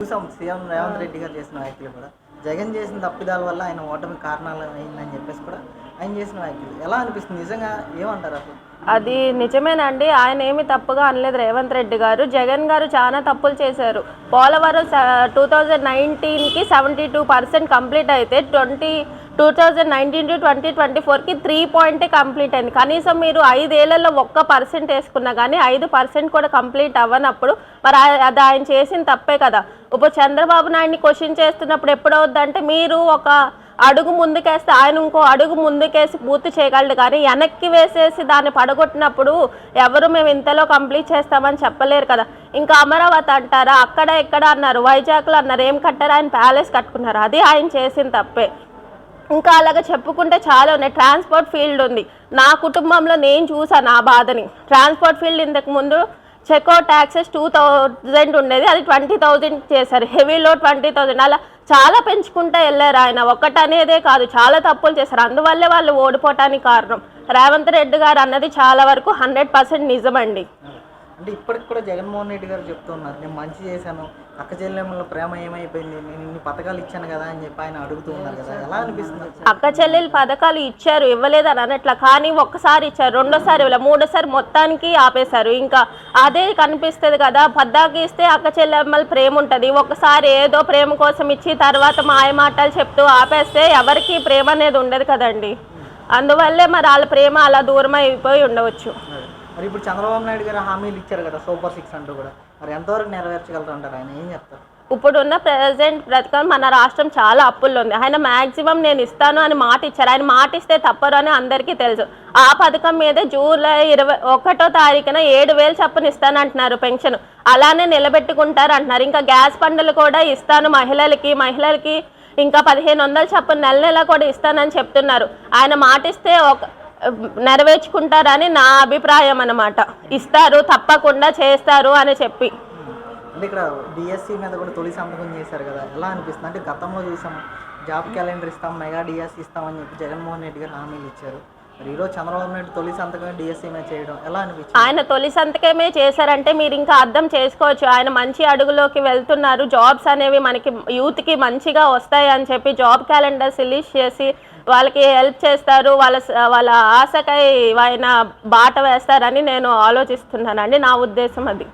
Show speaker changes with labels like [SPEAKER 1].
[SPEAKER 1] చూసాం. సీఎం రేవంత్ రెడ్డి గారు చేసిన వ్యాఖ్యలు కూడా. జగన్ చేసిన తప్పిదాల వల్ల ఆయన ఓటమి కారణాలు అయిందని చెప్పేసి కూడా ఆయన చేసిన వ్యాఖ్యలు. ఎలా అనిపిస్తుంది? నిజంగా ఏమంటారు అసలు?
[SPEAKER 2] అది నిజమేనండి. ఆయన ఏమి తప్పుగా అనలేదు రేవంత్ రెడ్డి గారు. జగన్ గారు చాలా తప్పులు చేశారు. పోలవరం టూ థౌజండ్ నైన్టీన్కి సెవెంటీ టూ పర్సెంట్ కంప్లీట్ అయితే twenty two thousand nineteen to twenty twenty ఫోర్కి త్రీ పాయింటే కంప్లీట్ అయింది. కనీసం మీరు ఐదేళ్ళలో ఒక్క పర్సెంట్ వేసుకున్నా కానీ ఐదు పర్సెంట్ కూడా కంప్లీట్ అవ్వనప్పుడు మరి అది ఆయన చేసిన తప్పే కదా. ఇప్పుడు చంద్రబాబు నాయుడిని క్వశ్చన్ చేస్తున్నప్పుడు ఎప్పుడవుద్దంటే మీరు ఒక అడుగు ముందుకేస్తే ఆయన ఇంకో అడుగు ముందుకేసి పూర్తి చేయగలడు. కానీ వెనక్కి వేసేసి దాన్ని పడగొట్టినప్పుడు ఎవరు మేము ఇంతలో కంప్లీట్ చేస్తామని చెప్పలేరు కదా. ఇంకా అమరావతి అంటారా? అక్కడ ఇక్కడ అన్నారు? వైజాగ్లో అన్నారు. ఏం కట్టారు? ఆయన ప్యాలెస్ కట్టుకున్నారు. అది ఆయన చేసిన తప్పే. ఇంకా అలాగే చెప్పుకుంటే చాలా ఉన్నాయి. ట్రాన్స్పోర్ట్ ఫీల్డ్ ఉంది. నా కుటుంబంలో నేను చూసాను నా బాధని. ట్రాన్స్పోర్ట్ ఫీల్డ్ ఇంతకు ముందు చెక్అవుట్ ట్యాక్సెస్ టూ థౌజండ్ ఉండేది అది ట్వంటీ థౌజండ్ చేశారు. హెవీలో ట్వంటీ థౌజండ్. అలా చాలా పెంచుకుంటూ వెళ్ళారు ఆయన. ఒక్కటనేదే కాదు చాలా తప్పులు చేశారు. అందువల్లే వాళ్ళు ఓడిపోవటానికి కారణం రేవంత్ రెడ్డి గారు అన్నది చాలా వరకు హండ్రెడ్ పర్సెంట్ నిజమండి.
[SPEAKER 1] అంటే ఇప్పటికి కూడా జగన్మోహన్ రెడ్డి గారు చెప్తున్నారు నేను మంచి చేశాను అక్క చెల్లెమ్మల ప్రేమ ఏమైపోయింది నేను ఇన్ని పథకాలు ఇచ్చాను కదా అని చెప్పి ఆయన అడుగుతూ ఉన్నారు కదా. ఎలా అనిపిస్తుంది?
[SPEAKER 2] అక్క చెల్లెలు పథకాలు ఇచ్చారు ఇవ్వలేదని అనట్లా కానీ ఒక్కసారి ఇచ్చారు రెండోసారి ఇవ్వలే మూడోసారి మొత్తానికి ఆపేశారు. ఇంకా అదే కనిపిస్తుంది కదా పద్దాకి ఇస్తే అక్క చెల్లెమ్మల ప్రేమ ఉంటుంది. ఒకసారి ఏదో ప్రేమ కోసం ఇచ్చి తర్వాత మాయ మాటలు చెప్తూ ఆపేస్తే ఎవరికి ప్రేమ అనేది ఉండదు కదండి. అందువల్లే మరి వాళ్ళ ప్రేమ అలా దూరం అయిపోయి ఉండవచ్చు.
[SPEAKER 1] మరి ఇప్పుడు చంద్రబాబు నాయుడు గారు హామీలు ఇచ్చారు కదా సూపర్ సిక్స్ అంటూ కూడా. మరి ఎంతవరకు నెరవేర్చగలరు అంటారు ఆయన? ఏం చెప్తారు?
[SPEAKER 2] ఇప్పుడున్న ప్రెసెంట్ బ్రతకం మన రాష్ట్రం చాలా అప్పుల్లో ఉంది. ఆయన మాక్సిమం నేను ఇస్తాను అని మాట ఇచ్చారు. ఆయన మాట ఇస్తే తప్పరు అని అందరికీ తెలుసు. ఆ పథకం మీద జూలై ఇరవై ఒకటో తారీఖున ఏడు వేలు చప్పున ఇస్తాను అంటున్నారు పెన్షన్. అలానే నిలబెట్టుకుంటారు అంటున్నారు ఇంకా గ్యాస్ పండులు కూడా ఇస్తాను మహిళలకి మహిళలకి ఇంకా పదిహేను వందల చప్పున నెల నెల కూడా ఇస్తానని చెప్తున్నారు. ఆయన మాటిస్తే ఒక నెరవేర్చుకుంటారని నా అభిప్రాయం అన్నమాట. ఇస్తారు తప్పకుండా చేస్తారు అని చెప్పి.
[SPEAKER 1] అంటే ఇక్కడ డిఎస్సి మీద కూడా తొలి సంతకం చేశారు కదా ఎలా అనిపిస్తుంది? అంటే గతంలో చూసాం జాబ్ క్యాలెండర్ ఇస్తాం మెగా డిఎస్సి ఇస్తామని చెప్పి జగన్మోహన్ రెడ్డి గారు హామీలు ఇచ్చారు. మరి ఈరోజు చంద్రబాబు నాయుడు తొలి సంతకం డిఎస్సి మీద చేయడం ఎలా అనిపించింది?
[SPEAKER 2] ఆయన తొలి సంతకమే చేశారంటే మీరు ఇంకా అర్థం చేసుకోవచ్చు. ఆయన మంచి అడుగులోకి వెళ్తున్నారు. జాబ్స్ అనేవి మనకి యూత్కి మంచిగా వస్తాయి అని చెప్పి జాబ్ క్యాలెండర్స్ రిలీజ్ చేసి వాళ్ళకి హెల్ప్ చేస్తారు వాళ్ళ స- వాళ్ళ ఆశకై ఆయన బాట వేస్తారని నేను ఆలోచిస్తున్నానండి. నా ఉద్దేశం
[SPEAKER 1] అది.